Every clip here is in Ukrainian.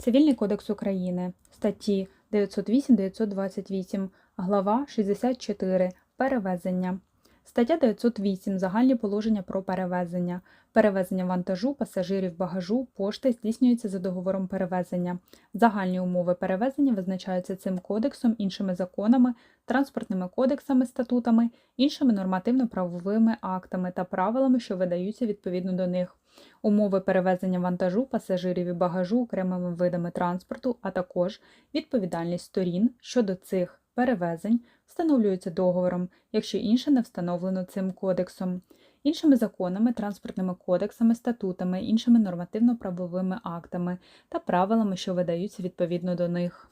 Цивільний кодекс України, статті 908-928, глава 64. Перевезення. Стаття 908. Загальні положення про перевезення. Перевезення вантажу, пасажирів, багажу, пошти здійснюється за договором перевезення. Загальні умови перевезення визначаються цим кодексом, іншими законами, транспортними кодексами, статутами, іншими нормативно-правовими актами та правилами, що видаються відповідно до них. Умови перевезення вантажу, пасажирів і багажу окремими видами транспорту, а також відповідальність сторін щодо цих перевезень встановлюються договором, якщо інше не встановлено цим кодексом, іншими законами, транспортними кодексами, статутами, іншими нормативно-правовими актами та правилами, що видаються відповідно до них.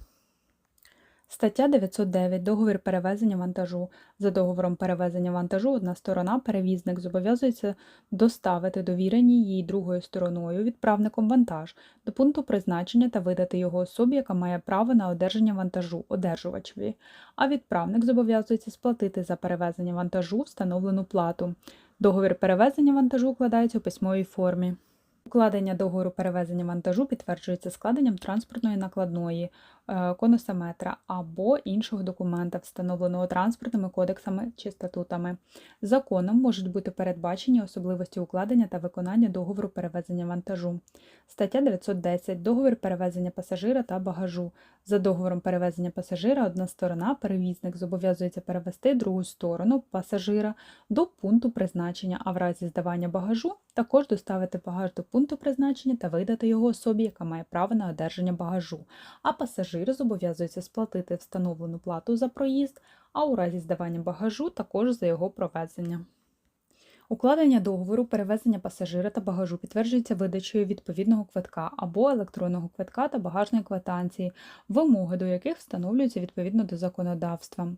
Стаття 909. Договір перевезення вантажу. За договором перевезення вантажу одна сторона, перевізник, зобов'язується доставити довірені їй другою стороною відправником вантаж до пункту призначення та видати його особі, яка має право на одержання вантажу, одержувачеві, а відправник зобов'язується сплатити за перевезення вантажу встановлену плату. Договір перевезення вантажу укладається у письмовій формі. Укладення договору перевезення вантажу підтверджується складенням транспортної накладної конусометра або іншого документа, встановленого транспортними кодексами чи статутами. Законом можуть бути передбачені особливості укладення та виконання договору перевезення вантажу. Стаття 910. Договір перевезення пасажира та багажу. За договором перевезення пасажира одна сторона, перевізник зобов'язується перевести другу сторону пасажира до пункту призначення, а в разі здавання багажу також доставити багаж до пункту призначення та видати його особі, яка має право на одержання багажу. А пасажир зобов'язується сплатити встановлену плату за проїзд, а у разі здавання багажу також за його провезення. Укладення договору перевезення пасажира та багажу підтверджується видачею відповідного квитка або електронного квитка та багажної квитанції, вимоги до яких встановлюються відповідно до законодавства.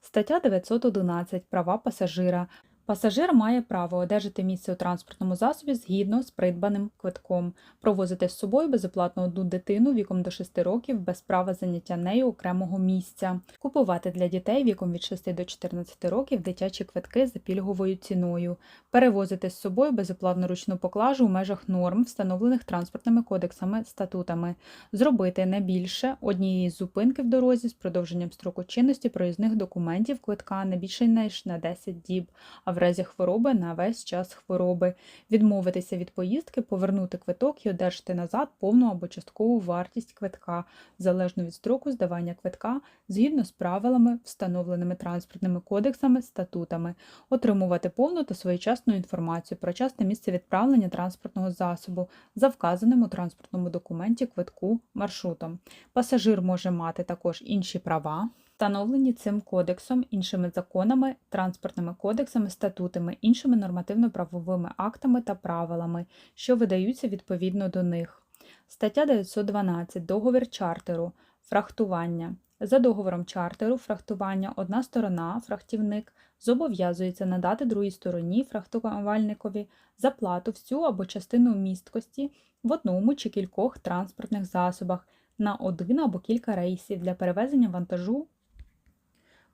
Стаття 911. Права пасажира. Пасажир має право одержати місце у транспортному засобі згідно з придбаним квитком, провозити з собою безоплатно одну дитину віком до 6 років без права заняття нею окремого місця, купувати для дітей віком від 6 до 14 років дитячі квитки за пільговою ціною, перевозити з собою безоплатну ручну поклажу у межах норм, встановлених транспортними кодексами статутами, зробити не більше однієї зупинки в дорозі з продовженням строку чинності проїзних документів квитка не більше ніж на 10 діб. а в разі хвороби на весь час хвороби, відмовитися від поїздки, повернути квиток і одержати назад повну або часткову вартість квитка, залежно від строку здавання квитка, згідно з правилами, встановленими транспортними кодексами, статутами, отримувати повну та своєчасну інформацію про часне місце відправлення транспортного засобу за вказаним у транспортному документі квитку маршрутом. Пасажир може мати також інші права встановлені цим кодексом, іншими законами, транспортними кодексами, статутами, іншими нормативно-правовими актами та правилами, що видаються відповідно до них. Стаття 912. Договір чартеру. Фрахтування. За договором чартеру фрахтування одна сторона, фрахтівник, зобов'язується надати другій стороні фрахтувальникові заплату всю або частину місткості в одному чи кількох транспортних засобах на один або кілька рейсів для перевезення вантажу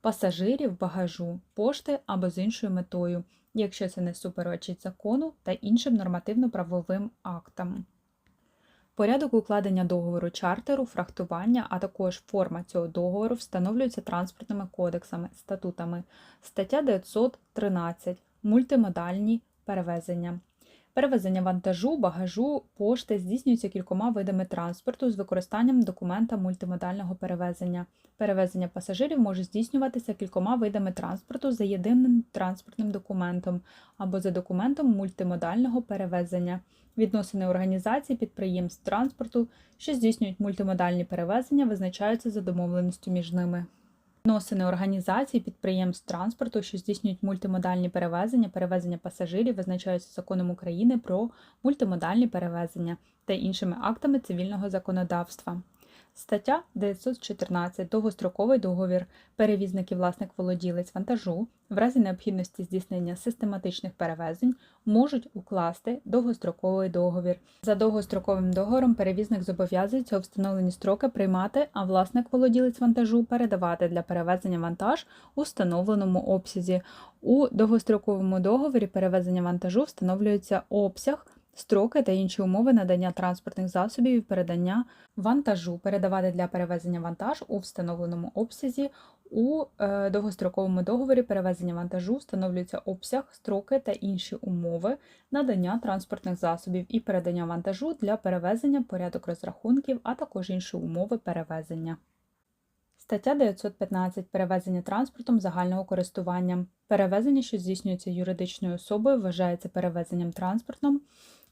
пасажирів, багажу, пошти або з іншою метою, якщо це не суперечить закону та іншим нормативно-правовим актам. Порядок укладення договору чартеру, фрахтування, а також форма цього договору встановлюються транспортними кодексами, статутами. Стаття 913. Мультимодальні перевезення. Перевезення вантажу, багажу, пошти здійснюється кількома видами транспорту з використанням документа мультимодального перевезення. Перевезення пасажирів може здійснюватися кількома видами транспорту за єдиним транспортним документом або за документом мультимодального перевезення. Відносини організацій, підприємств транспорту, що здійснюють мультимодальні перевезення, визначаються за домовленістю між ними. Відносини організацій, підприємств транспорту, що здійснюють мультимодальні перевезення, перевезення пасажирів, визначаються законом України про мультимодальні перевезення та іншими актами цивільного законодавства. Стаття 914. Довгостроковий договір. Перевізник і власник володілець вантажу в разі необхідності здійснення систематичних перевезень можуть укласти довгостроковий договір. За довгостроковим договором перевізник зобов'язується у встановлені строки приймати, а власник володілець вантажу передавати для перевезення вантаж у встановленому обсязі. У довгостроковому договорі перевезення вантажу встановлюється обсяг строки та інші умови надання транспортних засобів і передання вантажу, передавати для перевезення вантаж у встановленому обсязі. У е, довгостроковому договорі перевезення вантажу встановлюється обсяг, строки та інші умови надання транспортних засобів і передання вантажу для перевезення, порядок розрахунків, а також інші умови перевезення. Стаття 915. Перевезення транспортом загального користування. Перевезення, що здійснюється юридичною особою, вважається перевезенням транспортом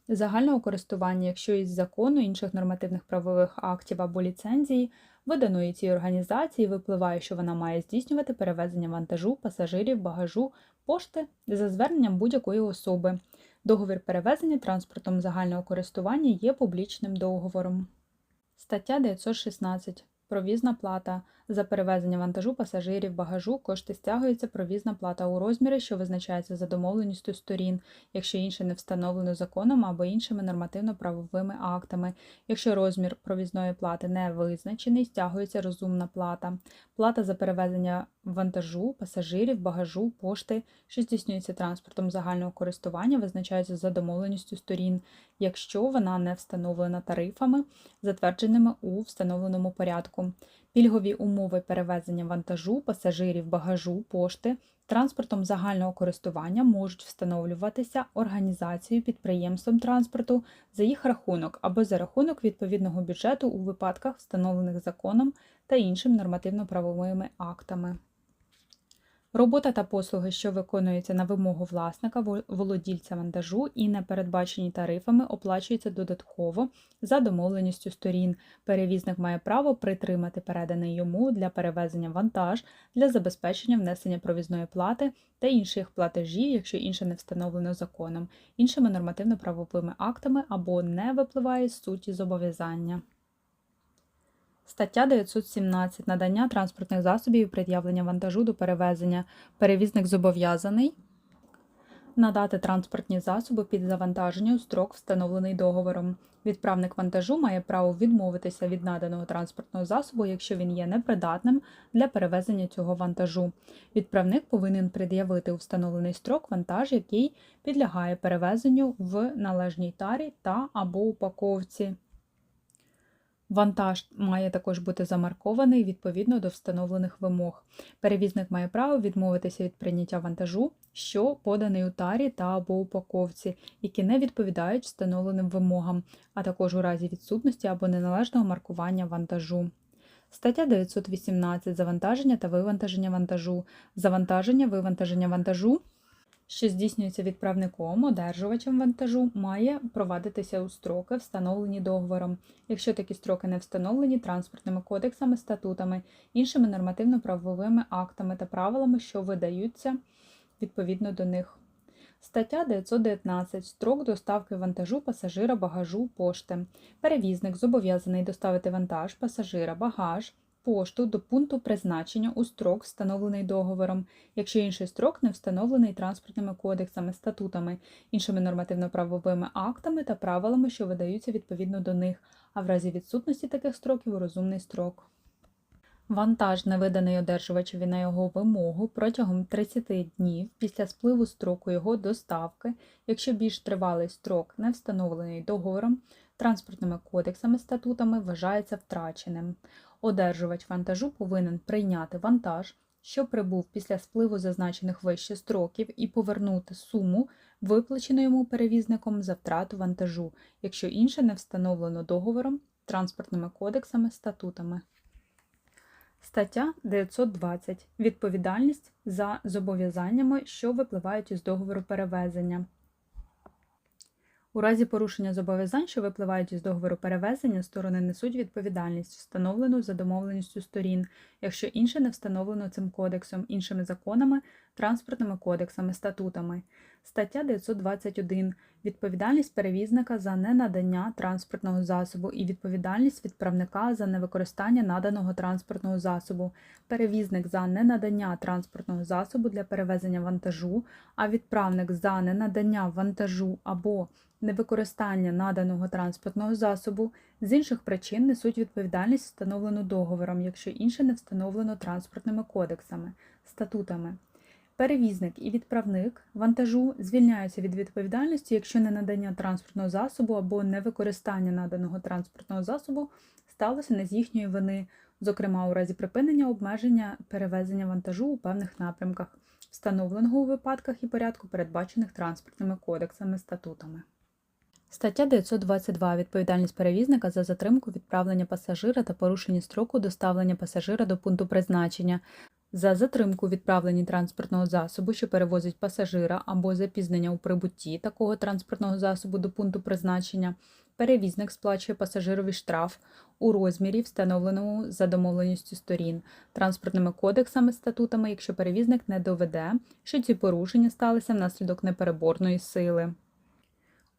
загального користування, якщо із закону, інших нормативних правових актів або ліцензії, виданої цій організації, випливає, що вона має здійснювати перевезення вантажу, пасажирів, багажу, пошти за зверненням будь-якої особи. Договір перевезення транспортом загального користування є публічним договором. Стаття 916. Провізна плата. За перевезення вантажу, пасажирів, багажу кошти стягується провізна плата у розмірі, що визначається за домовленістю сторін, якщо інше не встановлено законом або іншими нормативно-правовими актами. Якщо розмір провізної плати не визначений, стягується розумна плата. Плата за перевезення вантажу, пасажирів, багажу, пошти, що здійснюється транспортом загального користування, визначається за домовленістю сторін, якщо вона не встановлена тарифами, затвердженими у встановленому порядку. Пільгові умови перевезення вантажу, пасажирів, багажу, пошти транспортом загального користування можуть встановлюватися організацією підприємством транспорту за їх рахунок або за рахунок відповідного бюджету у випадках, встановлених законом та іншими нормативно-правовими актами. Робота та послуги, що виконуються на вимогу власника, володільця вантажу і не передбачені тарифами, оплачуються додатково за домовленістю сторін. Перевізник має право притримати переданий йому для перевезення вантаж для забезпечення внесення провізної плати та інших платежів, якщо інше не встановлено законом, іншими нормативно-правовими актами або не випливає з суті зобов'язання. Стаття 917. Надання транспортних засобів і пред'явлення вантажу до перевезення. Перевізник зобов'язаний надати транспортні засоби під завантаження у строк, встановлений договором. Відправник вантажу має право відмовитися від наданого транспортного засобу, якщо він є непридатним для перевезення цього вантажу. Відправник повинен пред'явити у встановлений строк вантаж, який підлягає перевезенню в належній тарі та або упаковці. Вантаж має також бути замаркований відповідно до встановлених вимог. Перевізник має право відмовитися від прийняття вантажу, що поданий у тарі та або упаковці, які не відповідають встановленим вимогам, а також у разі відсутності або неналежного маркування вантажу. Стаття 918. Завантаження та вивантаження вантажу. Завантаження, вивантаження вантажу що здійснюється відправником, одержувачем вантажу, має провадитися у строки, встановлені договором, якщо такі строки не встановлені транспортними кодексами, статутами, іншими нормативно-правовими актами та правилами, що видаються відповідно до них. Стаття 919. Строк доставки вантажу пасажира, багажу, пошти. Перевізник зобов'язаний доставити вантаж, пасажира, багаж, пошту до пункту призначення у строк, встановлений договором, якщо інший строк не встановлений транспортними кодексами, статутами, іншими нормативно-правовими актами та правилами, що видаються відповідно до них, а в разі відсутності таких строків розумний строк. Вантаж, не виданий одержувачеві на його вимогу протягом 30 днів після спливу строку його доставки, якщо більш тривалий строк не встановлений договором, транспортними кодексами статутами вважається втраченим. Одержувач вантажу повинен прийняти вантаж, що прибув після спливу зазначених вище строків, і повернути суму, виплачену йому перевізником за втрату вантажу, якщо інше не встановлено договором, транспортними кодексами, статутами. Стаття 920. Відповідальність за зобов'язаннями, що випливають із договору перевезення. У разі порушення зобов'язань, що випливають із договору перевезення, сторони несуть відповідальність, встановлену за домовленістю сторін, якщо інше не встановлено цим кодексом, іншими законами, транспортними кодексами, статутами. Стаття 921. Відповідальність перевізника за ненадання транспортного засобу і відповідальність відправника за невикористання наданого транспортного засобу, перевізник за ненадання транспортного засобу для перевезення вантажу, а відправник за ненадання вантажу або невикористання наданого транспортного засобу з інших причин несуть відповідальність, встановлену договором, якщо інше не встановлено транспортними кодексами, статутами. Перевізник і відправник вантажу звільняються від відповідальності, якщо ненадання транспортного засобу або невикористання наданого транспортного засобу сталося не з їхньої вини, зокрема у разі припинення обмеження перевезення вантажу у певних напрямках, встановленого у випадках і порядку, передбачених транспортними кодексами статутами. Стаття 922. Відповідальність перевізника за затримку відправлення пасажира та порушення строку доставлення пасажира до пункту призначення. За затримку відправлення транспортного засобу, що перевозить пасажира, або запізнення у прибутті такого транспортного засобу до пункту призначення, перевізник сплачує пасажирові штраф у розмірі, встановленому за домовленістю сторін, транспортними кодексами, статутами, якщо перевізник не доведе, що ці порушення сталися внаслідок непереборної сили.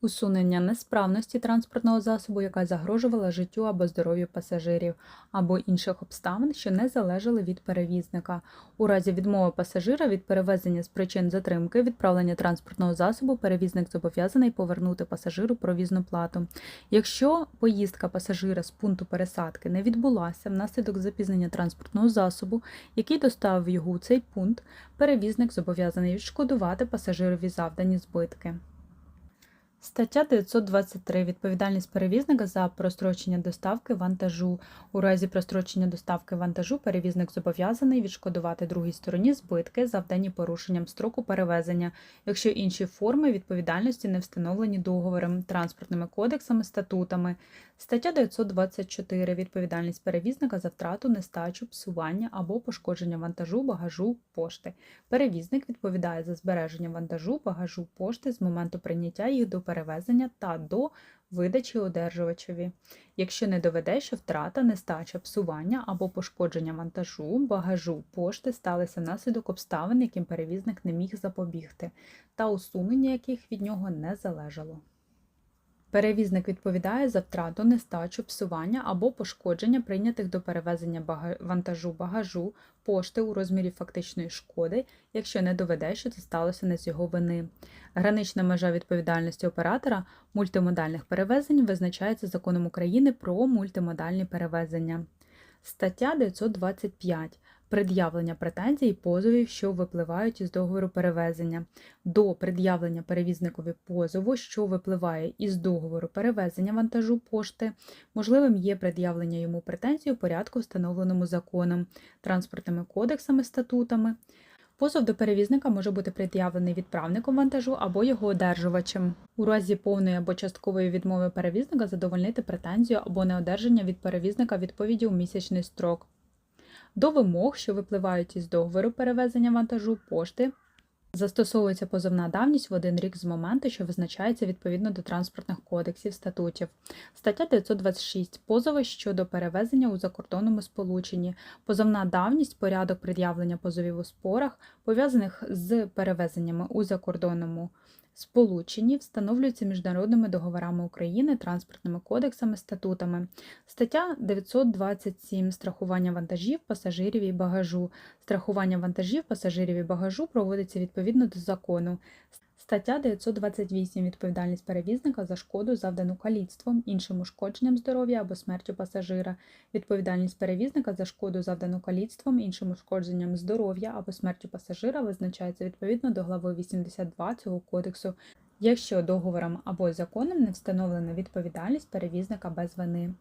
Усунення несправності транспортного засобу, яка загрожувала життю або здоров'ю пасажирів, або інших обставин, що не залежали від перевізника. У разі відмови пасажира від перевезення з причин затримки відправлення транспортного засобу, перевізник зобов'язаний повернути пасажиру провізну плату. Якщо поїздка пасажира з пункту пересадки не відбулася внаслідок запізнення транспортного засобу, який доставив його у цей пункт, перевізник зобов'язаний відшкодувати пасажирові завдані збитки. Стаття 923. Відповідальність перевізника за прострочення доставки вантажу. У разі прострочення доставки вантажу перевізник зобов'язаний відшкодувати другій стороні збитки, завдані порушенням строку перевезення, якщо інші форми відповідальності не встановлені договором, транспортними кодексами, статутами. Стаття 924. Відповідальність перевізника за втрату, нестачу, псування або пошкодження вантажу, багажу, пошти. Перевізник відповідає за збереження вантажу, багажу, пошти з моменту прийняття їх до перевезення та до видачі одержувачеві. Якщо не доведе, що втрата, нестача, псування або пошкодження вантажу, багажу, пошти сталися внаслідок обставин, яким перевізник не міг запобігти, та усунення яких від нього не залежало. Перевізник відповідає за втрату, нестачу, псування або пошкодження прийнятих до перевезення вантажу багажу, пошти у розмірі фактичної шкоди, якщо не доведе, що це сталося не з його вини. Гранична межа відповідальності оператора мультимодальних перевезень визначається законом України про мультимодальні перевезення. Стаття 925. Пред'явлення претензій і позовів, що випливають із договору перевезення. До пред'явлення перевізникові позову, що випливає із договору перевезення вантажу пошти, можливим є пред'явлення йому претензій у порядку, встановленому законом, транспортними кодексами, статутами. Позов до перевізника може бути пред'явлений відправником вантажу або його одержувачем. У разі повної або часткової відмови перевізника задовольнити претензію або неодержання від перевізника відповіді у місячний строк. До вимог, що випливають із договору перевезення вантажу пошти, застосовується позовна давність в один рік з моменту, що визначається відповідно до транспортних кодексів статутів. Стаття 926. Позови щодо перевезення у закордонному сполученні. Позовна давність, порядок пред'явлення позовів у спорах, пов'язаних з перевезеннями у закордонному сполученні, встановлюються міжнародними договорами України, транспортними кодексами, статутами. Стаття 927. Страхування вантажів, пасажирів і багажу. Страхування вантажів, пасажирів і багажу проводиться відповідно до закону. Стаття 928. Відповідальність перевізника за шкоду, завдану каліцтвом, іншим ушкодженням здоров'я або смертю пасажира. Відповідальність перевізника за шкоду, завдану каліцтвом, іншим ушкодженням здоров'я або смертю пасажира визначається відповідно до глави 82 цього кодексу, якщо договором або законом не встановлена відповідальність перевізника без вини.